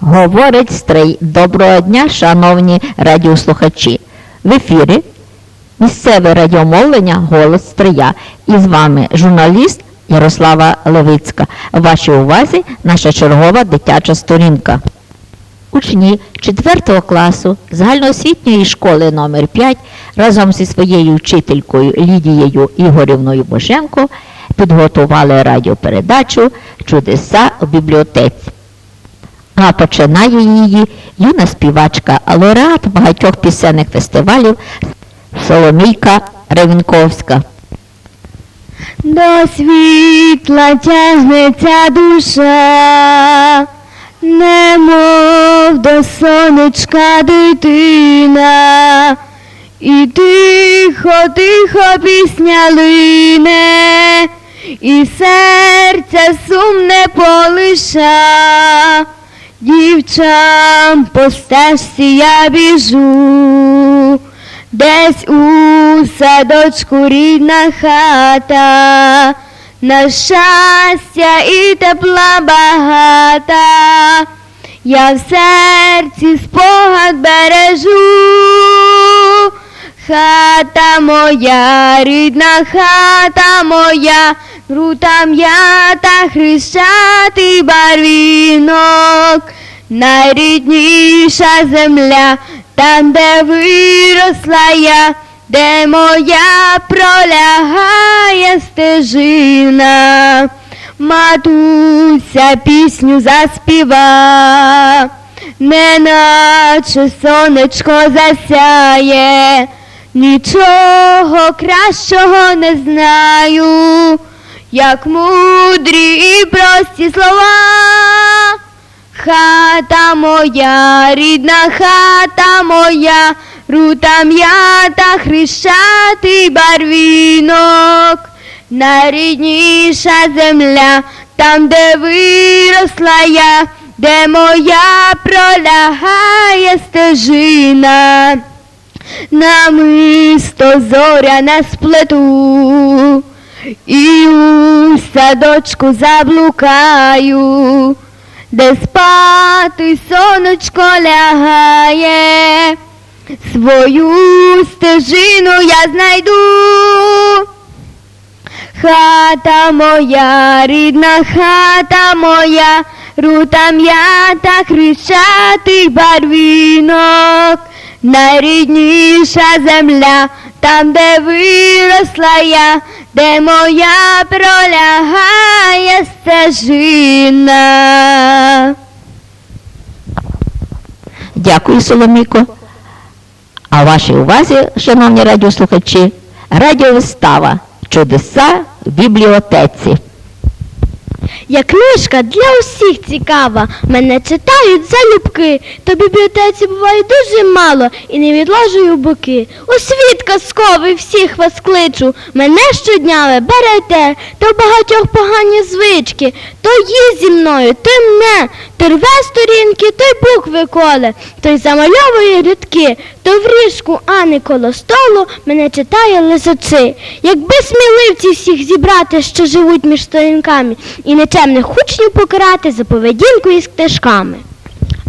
Говорить стрий. Доброго дня, шановні радіослухачі. В ефірі місцеве радіомовлення Голос Стрия. І з вами журналіст Ярослава Левицька. В вашій увазі наша чергова дитяча сторінка. Учні 4 класу загальноосвітньої школи номер 5 разом зі своєю вчителькою Лідією Ігорівною Боженко підготували радіопередачу Чудеса у бібліотеці. А починає її юна співачка, лауреат багатьох пісенних фестивалів Соломійка Ревенковська. До світла тягнеться душа, немов до сонечка дитина, і тихо, тихо пісня лине, і серце сумне полиша. Дівчам по стежці я біжу, десь у садочку рідна хата, на щастя і тепла багата, я в серці спогад бережу, хата моя, рідна хата моя, Рута м'ята хрещатий барвінок, найрідніша земля, там, де виросла я, де моя пролягає стежина. Матуся пісню заспіва, неначе сонечко засяє, нічого кращого не знаю як мудрі і прості слова. Хата моя, рідна хата моя, рута м'ята, хрещатий барвінок, найрідніша земля, там, де виросла я, де моя пролягає стежина, намисто зоряне сплету. І у садочку заблукаю, де спати сонечко лягає, свою стежину я знайду. Хата моя, рідна хата моя, рута м'ята, хрещатий барвінок, найрідніша земля, там, де виросла я, де моя пролягає стежина. Дякую, Соломіко. А вашій увазі, шановні радіослухачі, радіовистава Чудеса в бібліотеці. Я книжка для усіх цікава, мене читають залюбки, в бібліотеці буває дуже мало і не відложую боки. У світ казковий всіх вас кличу, мене щодня ви берете, та в багатьох погані звички, то їсть зі мною, то й мене, то рве сторінки, то й букви коле, то й замальовує рядки, то в ріжку, а не коло столу мене читає лисочи. Якби сміливці всіх зібрати, що живуть між сторінками, і нечемних учнів покарати за поведінку із книжками.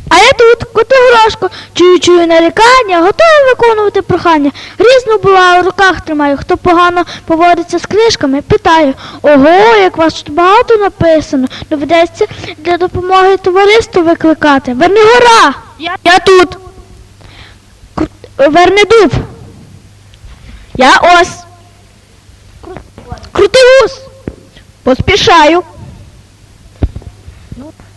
А я тут, котигрошко, чую, чую нарікання, готовий виконувати прохання. Різно буває, в руках тримаю. Хто погано поводиться з книжками, питаю. Ого, як вас тут багато написано. Доведеться для допомоги товариству викликати. Вернигора! Я, я тут. Кру- Вернедуб. Я ось. Крутивус. Поспішаю.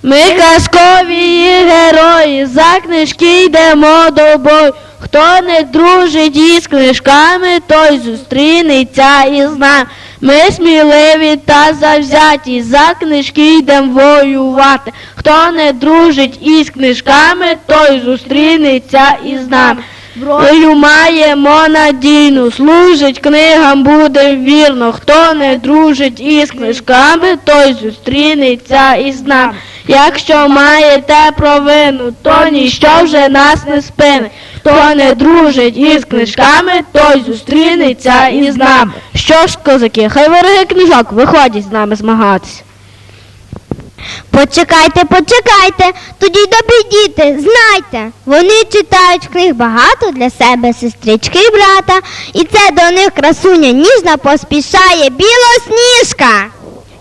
Ми казкові герої, за книжки йдемо до бою. Хто не дружить із книжками, той зустрінеться із нами. Ми сміливі та завзяті, за книжки йдемо воювати. Хто не дружить із книжками, той зустрінеться із нами. Зброю маємо надійну, служить книгам буде вірно. Хто не дружить із книжками, той зустрінеться із нами. Якщо маєте провину, то ніщо вже нас не спине. Хто не дружить із книжками, той зустрінеться із нами. Що ж, козаки, хай вороги книжок виходять з нами змагатися. Почекайте, почекайте, тоді добрі діти, знайте, вони читають книг багато для себе сестрички і брата, і це до них красуня ніжна поспішає білосніжка.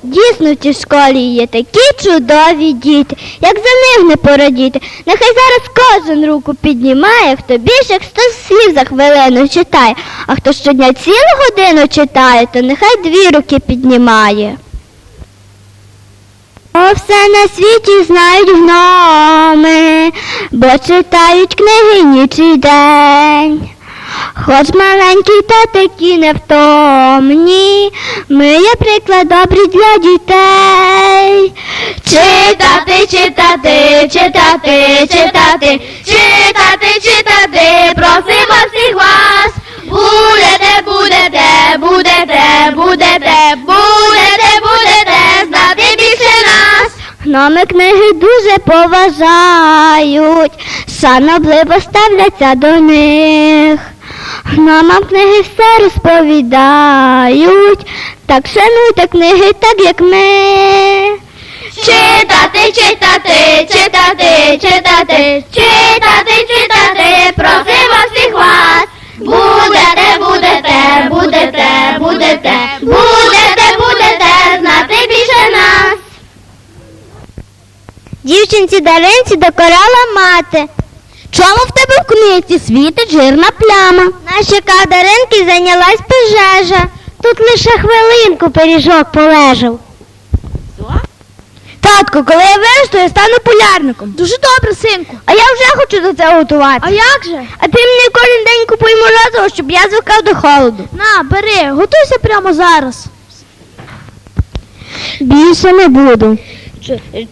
Дійсно, в цій школі є такі чудові діти, як за них не порадіти. Нехай зараз кожен руку піднімає, хто більше як сто слів за хвилину читає, а хто щодня цілу годину читає, то нехай дві руки піднімає. О, все на світі знають гноми, бо читають книги ніч і день. Хоч маленькі та такі невтомні, ми є приклад добрий для дітей. Читати, читати, читати, читати, читати, читати, просимо всіх вас. Будете, будете, будете, будете, будете, будете знати більше нас. Гноми книги дуже поважають, шанобливо ставляться до них. Гномам книги все розповідають, так шануйте книги, так як ми. Читати, читати, читати, читати, читати, читати, просимо всіх вас. Будете, будете, будете, будете, будете, будете знати більше нас. Дівчинці Даринці докорала мати. Чому в тебе в книзі світить жирна пляма? Наша Даринки зайнялась пожежа. Тут лише хвилинку пиріжок полежав. Татко, коли я виросту, я стану полярником. Дуже добре, синку. А я вже хочу до цього готувати. А як же? А ти мені кожен день купуй морозиво, щоб я звикав до холоду. На, бери, готуйся прямо зараз. Більше не буду.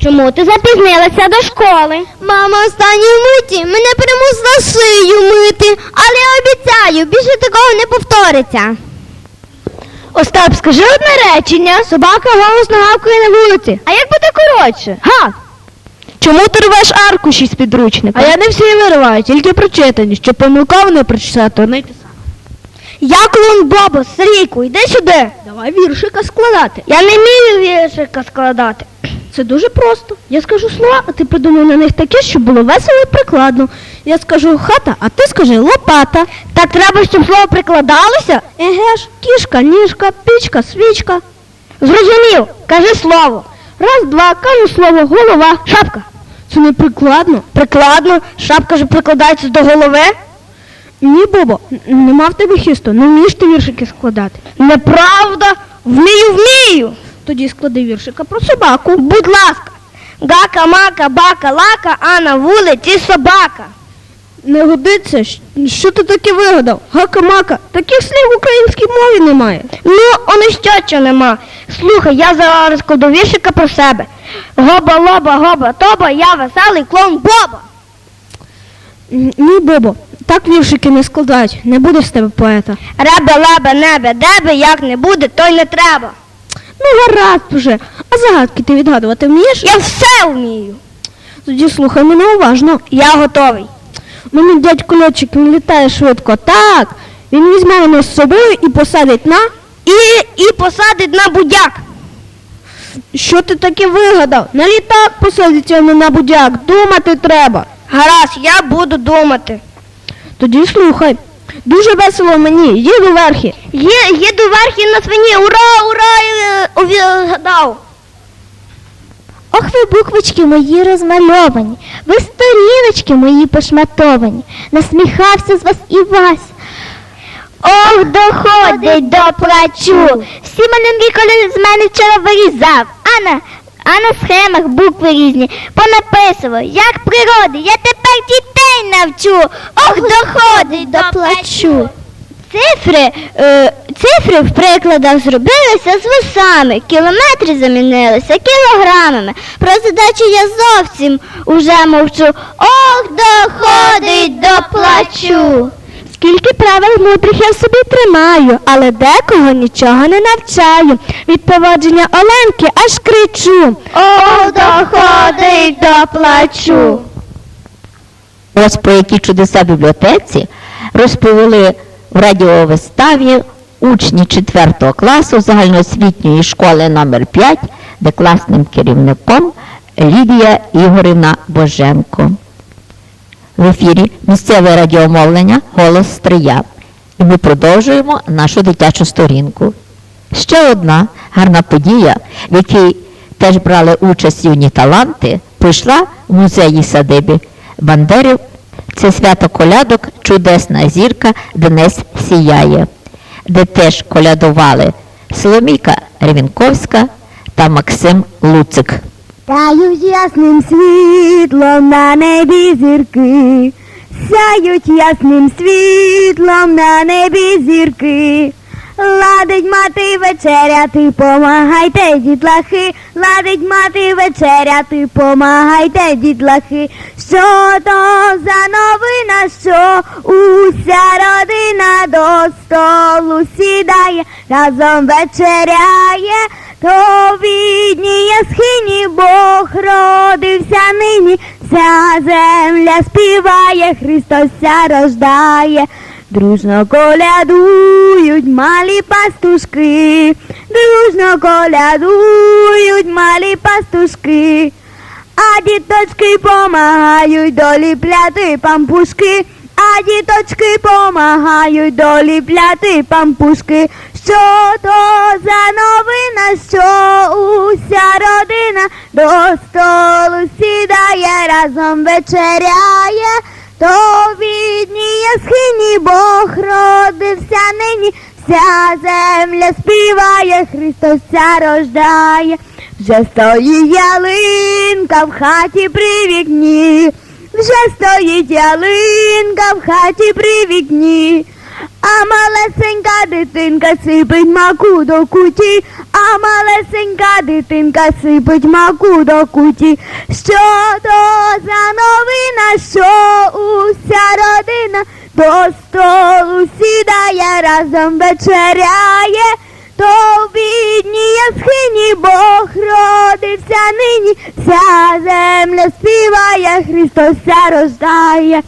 Чому ти запізнилася до школи? Мама останньої миті мене примусила шию мити, але я обіцяю, більше такого не повториться. Остап, скажи одне речення. Собака голосно гавкає на вулиці. А як буде коротше? Га? Чому ти рвеш аркуші з підручника? А я не всі вириваю, тільки прочитані, щоб помилково не прочитати одне й те саме. Я клон Бобо, Сергійку, йди сюди. Давай віршика складати. Я не вмію віршика складати. Це дуже просто. Я скажу слова, а ти придумай на них таке, щоб було весело і прикладно. Я скажу хата, а ти скажи лопата. Так треба, щоб слово прикладалося? Еге ж, кішка, ніжка, пічка, свічка. Зрозумів, кажи слово. Раз, два, кажу слово, голова, шапка. Це не прикладно. Прикладно, шапка ж прикладається до голови. Ні, Бобо, нема в тебе хисту, не вмієш ти віршики складати. Неправда, вмію, вмію. Тоді склади віршика про собаку. Будь ласка. Гака, мака, бака, лака, а на вулиці собака. Не годиться. Що ти таке вигадав? Гака-мака. Таких слів в українській мові немає. Ну, он і що, нема. Слухай, я зараз складу віршика про себе. Гоба, лоба, гоба, тоба, я веселий клоун Боба. Ні, Бобо, так віршики не складають. Не буде з тебе поета. Ребе, лебе, небе, дебе, як не буде, то й не треба. Ну, гаразд вже. А загадки ти відгадувати вмієш? Я все вмію. Тоді слухай мене уважно. Я готовий. У мене дядько льотчик, він літає швидко. Так. Він візьме мене з собою і посадить на. І, і посадить на будяк. Що ти таке вигадав? На літак посадиться а на будяк. Думати треба. Гаразд, я буду думати. Тоді слухай. Дуже весело мені, їду верхи. Є, їду верхи на свині. Ура, ура, увігадав. Ох, ви буквочки мої розмальовані, ви сторіночки мої пошматовані, насміхався з вас і вас. Ох, доходить до плачу. Всі малюнки, коли з мене вчора вирізав. А на, а на схемах букви різні понаписував, як природи, я тепер дітей навчу. Ох, доходить до плачу. Цифри, е, цифри в прикладах зробилися з вусами, кілометри замінилися кілограмами. Про задачу я зовсім уже мовчу. Ох, доходить до плачу. Скільки правил мудрих я в собі тримаю, але декого нічого не навчаю. Від поводження Оленки аж кричу. О, доходить до плачу. Ось про які чудеса бібліотеці розповіли в радіовиставі учні 4 класу загальноосвітньої школи номер 5 де класним керівником Лідія Ігорівна Боженко. В ефірі місцеве радіомовлення Голос Стрия. І ми продовжуємо нашу дитячу сторінку. Ще одна гарна подія, в якій теж брали участь юні таланти, прийшла в музеї садибі Бандерів. Це свято колядок Чудесна зірка Денис Сіяє, де теж колядували Соломійка Ревінковська та Максим Луцик. Сяють ясним світлом на небі зірки, сяють ясним світлом на небі зірки. Ладить мати вечеряти, помагайте, дітлахи, ладить мати вечеряти, помагайте, дітлахи. Що то за новина, що уся родина до столу сідає, разом вечеряє, то відніє схині Бог родився нині, вся земля співає, Христос ся рождає. Дружно колядують малі пастушки, дружно колядують малі пастушки, а діточки помагають доліпляти пампушки, а діточки помагають доліпляти пампушки. Що то за новина, що уся родина до столу сідає, разом вечеряє, то відніє схині Бог родився нині, вся земля співає, Христос ся рождає, вже стоїть ялинка в хаті при вікні, вже стоїть ялинка в хаті при вікні. А малесенька дитинка сипить маку до куті, а малесенька дитинка сипить маку до куті. Що то за новина, що уся родина? До столу сідає, разом вечеряє, то в схині Бог родився нині, вся земля співає, Христос рождає.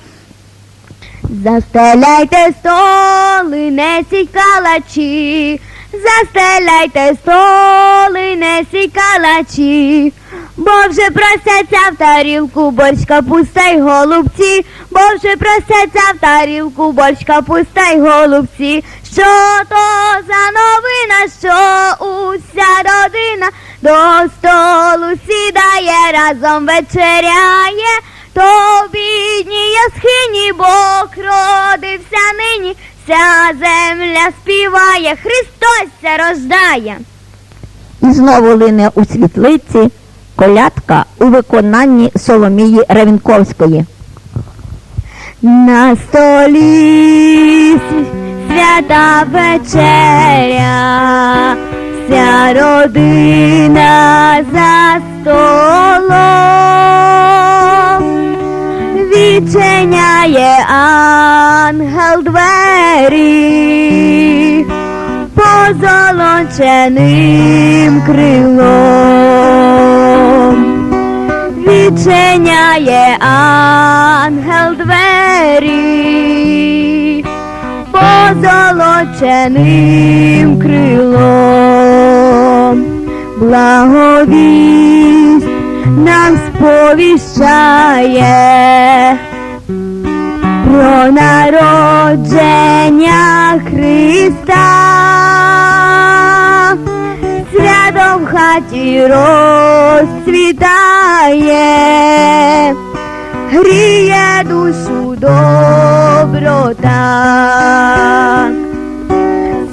Застеляйте столи, несіть калачі, застеляйте столи, несіть калачі, бо вже просяться в тарілку борщ капуста й голубці, бо вже просяться в тарілку борщ капуста й голубці. Що то за новина, що уся родина до столу сідає, разом вечеряє, то в бідній схині Бог родився нині, вся земля співає, Христос ся рождає. І знову лине у світлиці колядка у виконанні Соломії Ревінковської. На столі свята вечеря, вся родина за столом. Відчиняє ангел двері позолоченим крилом. Відчиняє ангел двері позолоченим крилом, благовість нам сповіщає про народження Христа. Свято в хаті розцвітає, гріє душу доброта.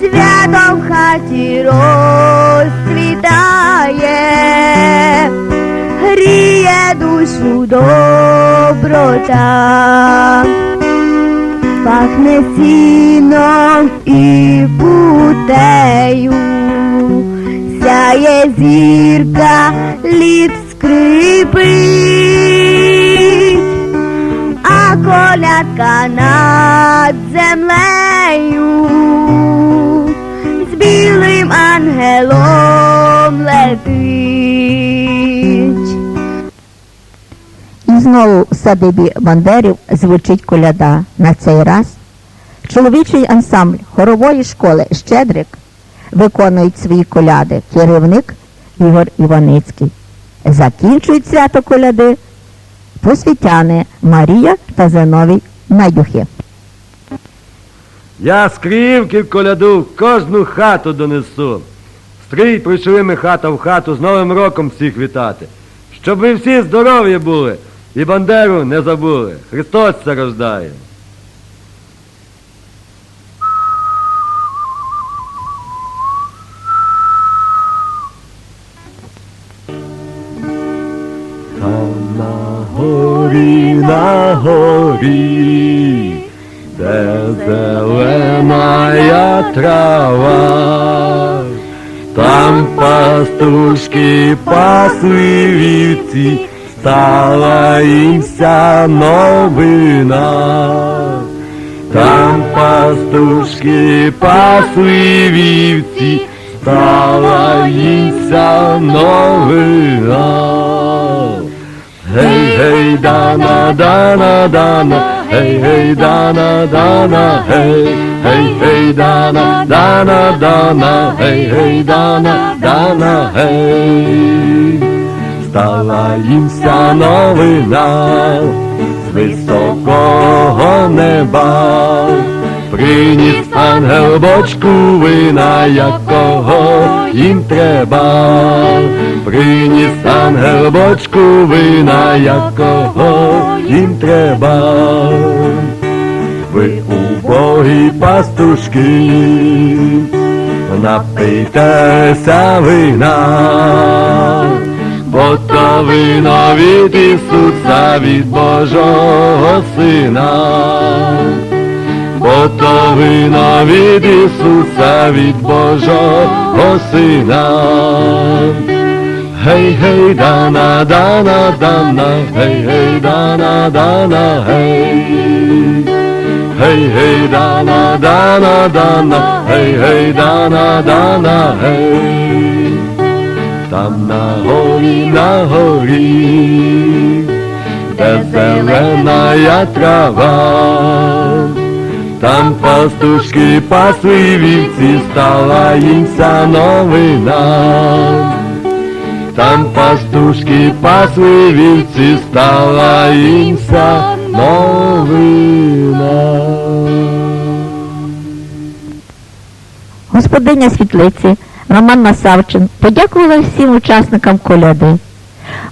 Свято в хаті розцвітає, душу доброта. Пахне сіном і путею, сяє зірка, лід скрипить, а колядка над землею, з білим ангелом летить. Знову в садибі бандерів звучить коляда. На цей раз чоловічий ансамбль хорової школи Щедрик виконують свої коляди. Керівник Ігор Іваницький. Закінчують свято коляди просвітяни Марія та Зиновій Надюхи. Я в коляду в кожну хату донесу. Стрій прийшли ми хата в хату з Новим роком всіх вітати. Щоб ви всі здорові були і Бандеру не забули. Христос це рождає. Там на горі, на горі, де зелена трава, там пастушки пасли вівці, стала їмся новина. Там пастушки пасли вівці, стала їмся новина. Гей, гей, дана, дана, дана, гей, гей, дана, дана, гей, гей, гей, дана, дана, дана, гей, гей, дана, дана, гей. Стала їмся новина з високого неба. Приніс ангел бочку вина, якого їм треба. Приніс ангел бочку вина, якого їм треба. Ви убогі пастушки, напийтеся вина, бо то вино від Ісуса, від Божого Сина. Бо то вино від Ісуса, від Божого Сина. Гей, гей, дана, дана, дана, гей, гей, дана, дана, гей. Гей, гей, дана, дана, дана, гей, гей, дана, дана, гей. Там на горі, на горі, де зелена трава. Там пастушки пасли вівці, стала їмся новина. Там пастушки пасли вівці, стала їмся новина. Господиня світлиці Роман Масавчин подякувала всім учасникам коляди,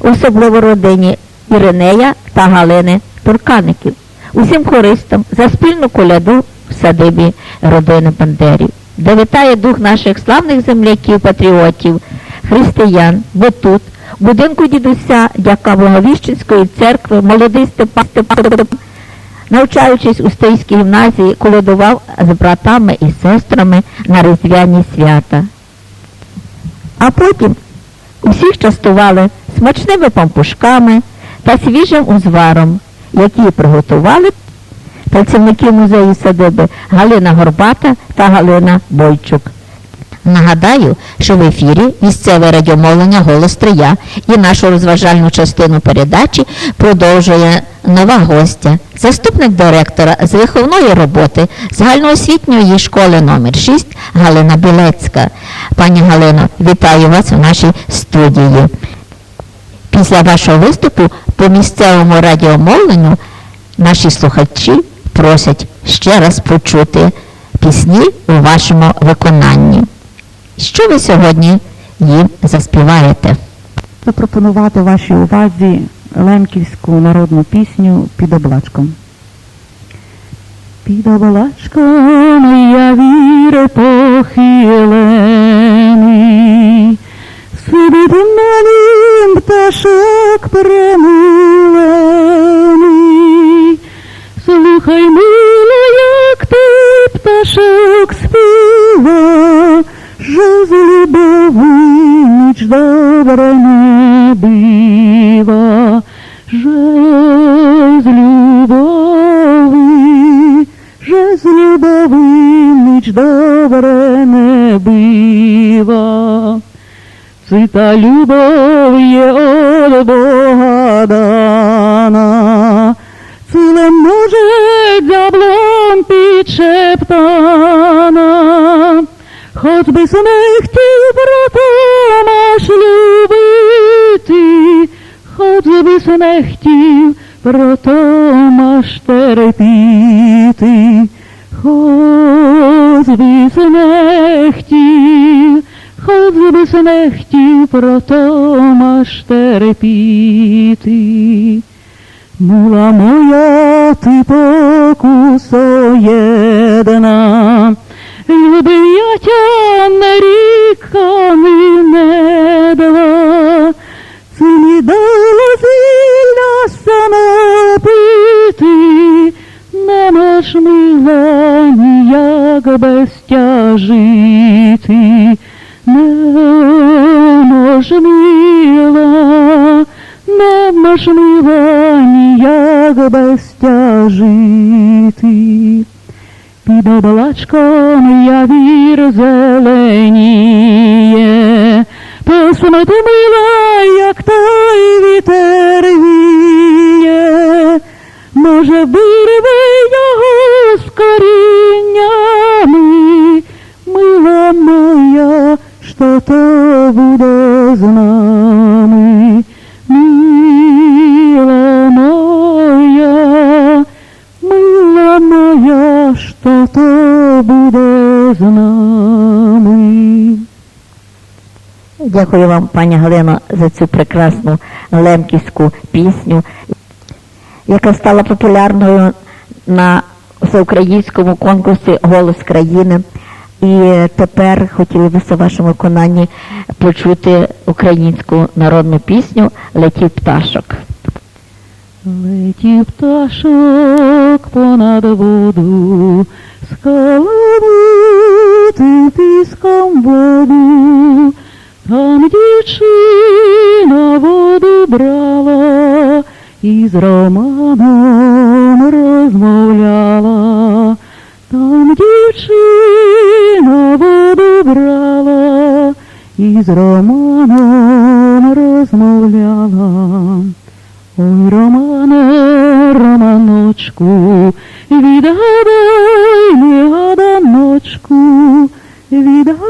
особливо родині Іринея та Галини Туркаників, усім хористам за спільну коляду в садибі родини Бандерів, де вітає дух наших славних земляків, патріотів, християн, бо тут, в будинку дідуся, дяка Благовіщенської церкви, молодий Степан Степан навчаючись у Стоївській гімназії, колядував з братами і сестрами на різдвяні свята. А потім усіх частували смачними пампушками та свіжим узваром, які приготували працівники музею садиби Галина Горбата та Галина Бойчук. Нагадаю, що в ефірі місцеве радіомовлення Голос Трия і нашу розважальну частину передачі продовжує нова гостя, заступник директора з виховної роботи загальноосвітньої школи номер 6 Галина Білецька. Пані Галино, вітаю вас у нашій студії. Після вашого виступу по місцевому радіомовленню наші слухачі просять ще раз почути пісні у вашому виконанні. Що ви сьогодні їм заспіваєте? запропонувати вашій увазі лемківську народну пісню під облачком. Під облачком я віри похилений, на нім пташок перемилений. Слухай, мило, як ти пташок співа, Жили бы ніч добра не бива, же з любови, же з любови ніч добра не бива. Свята любов є от Бога дана, хоч би смехтів братом аж любити, хоч би смехтів братом аж терпіти, хоч би смехтів, хоч би смехтів братом аж терпіти. Мила моя, ти покусоєдна, люби без тя жити, не мож не мож мила ніяк без тя жити. Під облачком я вір зеленіє, посмотри мила, як той вітер віє, може вирве його з коріннями, то буде з нами, мила моя, мила моя, що то буде з нами. Дякую вам, пані Галино, за цю прекрасну лемківську пісню, яка стала популярною на всеукраїнському конкурсі Голос країни. І тепер хотіли б у вашому виконанні почути українську народну пісню Летів пташок. Летів пташок понад воду, скалабути піском воду, там дівчина воду брала і з Романом розмовляла. Там дівчина воду брала і з Романом розмовляла. Ой, Романе, Романочку, відгадай, не гаданочку, відгадаєш,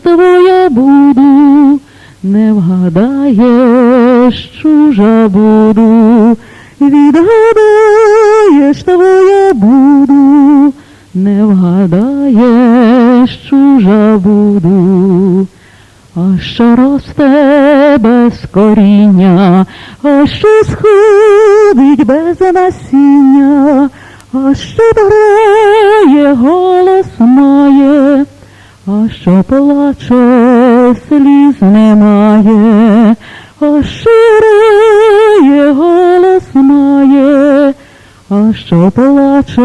твоя буду, не вгадаєш, чужа буду, не вгадаєш, чужа буду. А що росте без коріння, а що сходить без насіння, а що грає, голос має, а що плаче, сліз немає, а що грає, голос має, а що плаче,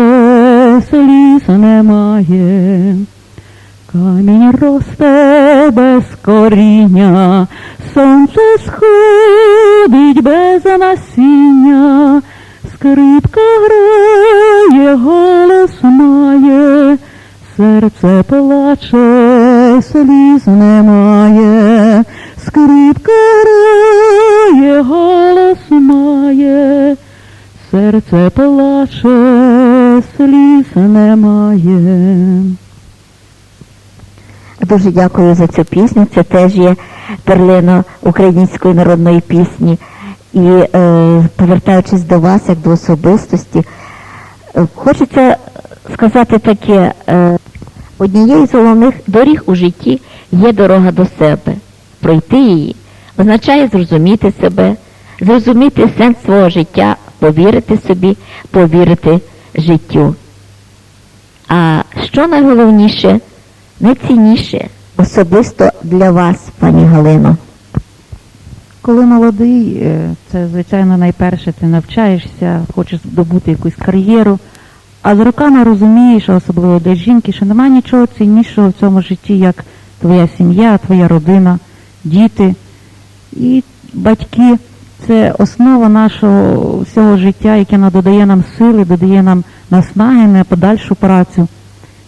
сліз немає. Камінь росте без коріння, сонце сходить без насіння, скрипка грає, голос має, серце плаче, сліз немає, скрипка грає, голос має, серце плаче, сліз немає. Дуже дякую за цю пісню. Це теж є перлина української народної пісні. І е, повертаючись до вас, як до особистості, е, хочеться сказати таке: е, однією з головних доріг у житті є дорога до себе. Пройти її означає зрозуміти себе, зрозуміти сенс свого життя, повірити собі, повірити життю. А що найголовніше, найцінніше особисто для вас, пані Галино? Коли молодий, е, це звичайно найперше ти навчаєшся, хочеш здобути якусь кар'єру, а з роками розумієш, особливо для жінки, що немає нічого ціннішого в цьому житті, як твоя сім'я, твоя родина, діти і батьки. Це основа нашого всього життя, яке надодає нам сили, додає нам наснаги на подальшу працю.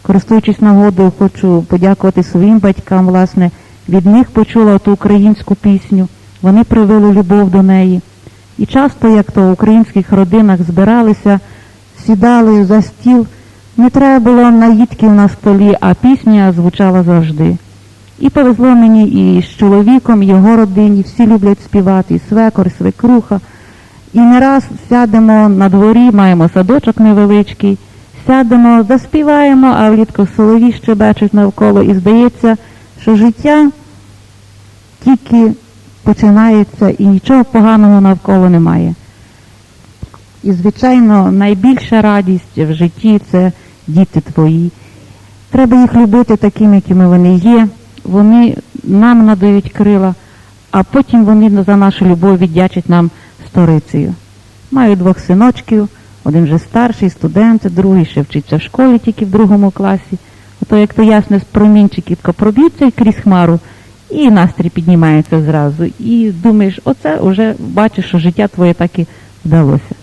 Користуючись нагодою, хочу подякувати своїм батькам, власне, від них почула ту українську пісню, вони привели любов до неї. І часто, як то в українських родинах збиралися, сідали за стіл, не треба було наїдків на столі, а пісня звучала завжди. І повезло мені і з чоловіком, і його родині, всі люблять співати, і свекор, і свекруха. І не раз сядемо на дворі, маємо садочок невеличкий, сядемо, заспіваємо, а влітку солові щебечуть навколо, і здається, що життя тільки починається і нічого поганого навколо немає. І, звичайно, найбільша радість в житті це діти твої. Треба їх любити такими, якими вони є. Вони нам надають крила, а потім вони за нашу любов віддячать нам сторицею. Маю двох синочків, один вже старший, студент, другий ще вчиться в школі тільки в другому класі. Ото як то ясне промінчики проб'ються крізь хмару, і настрій піднімається зразу. І думаєш, оце вже бачиш, що життя твоє так і вдалося.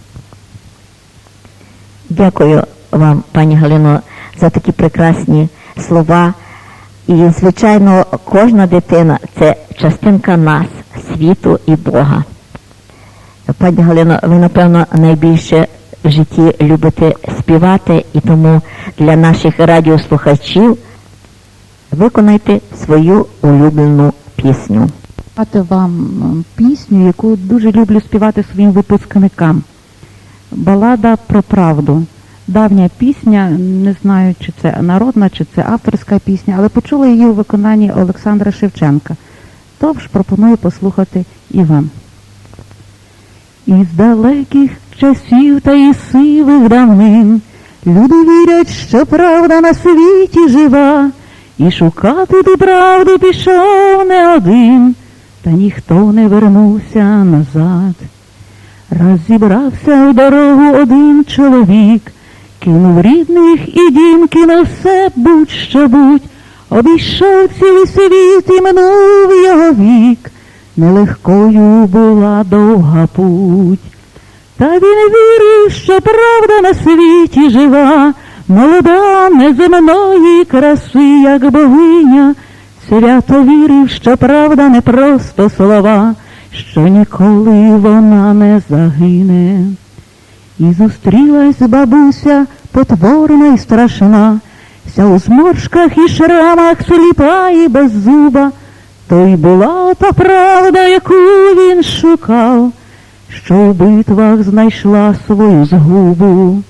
Дякую вам, пані Галино, за такі прекрасні слова. І, звичайно, кожна дитина це частинка нас, світу і Бога. Пані Галино, ви, напевно, найбільше в житті любите співати, і тому для наших радіослухачів виконайте свою улюблену пісню. вам пісню, яку дуже люблю співати своїм випускникам. Балада про правду. Давня пісня, не знаю, чи це народна, чи це авторська пісня, але почула її у виконанні Олександра Шевченка. Тож пропоную послухати і вам. Із далеких часів та із сивих давнин люди вірять, що правда на світі жива, і шукати ту правду пішов не один, та ніхто не вернувся назад. Раз зібрався в дорогу один чоловік, кинув рідних і дім, кинув все будь-що будь, обійшов цілий світ і минув його вік, нелегкою була довга путь. Та він вірив, що правда на світі жива, молода неземної краси, як богиня, свято вірив, що правда не просто слова, що ніколи вона не загине. І зустрілась бабуся потворна й страшна, вся у зморшках і шрамах сліпа і без зуба, то й була та правда, яку він шукав, що в битвах знайшла свою згубу.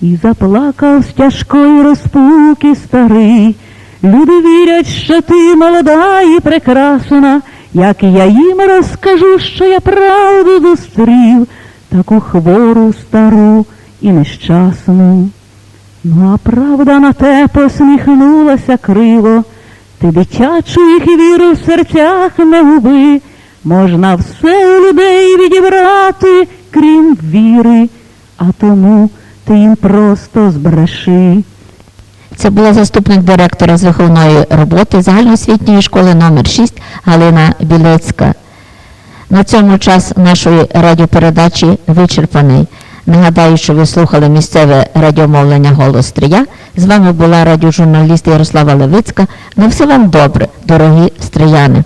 І заплакав з тяжкої розпуки старий. Люди вірять, що ти молода і прекрасна, як я їм розкажу, що я правду зустрів, таку хвору, стару і нещасну. Ну, а правда на те посміхнулася криво, ти дитячу їх віру в серцях не губи, можна все у людей відібрати, крім віри, а тому ти їм просто збреши. Це була заступник директора з виховної роботи загальноосвітньої школи номер 6 Галина Білецька. На цьому час нашої радіопередачі вичерпаний. Нагадаю, що ви слухали місцеве радіомовлення Голос Стрия. З вами була радіожурналіст Ярослава Левицька. На все вам добре, дорогі стрияни.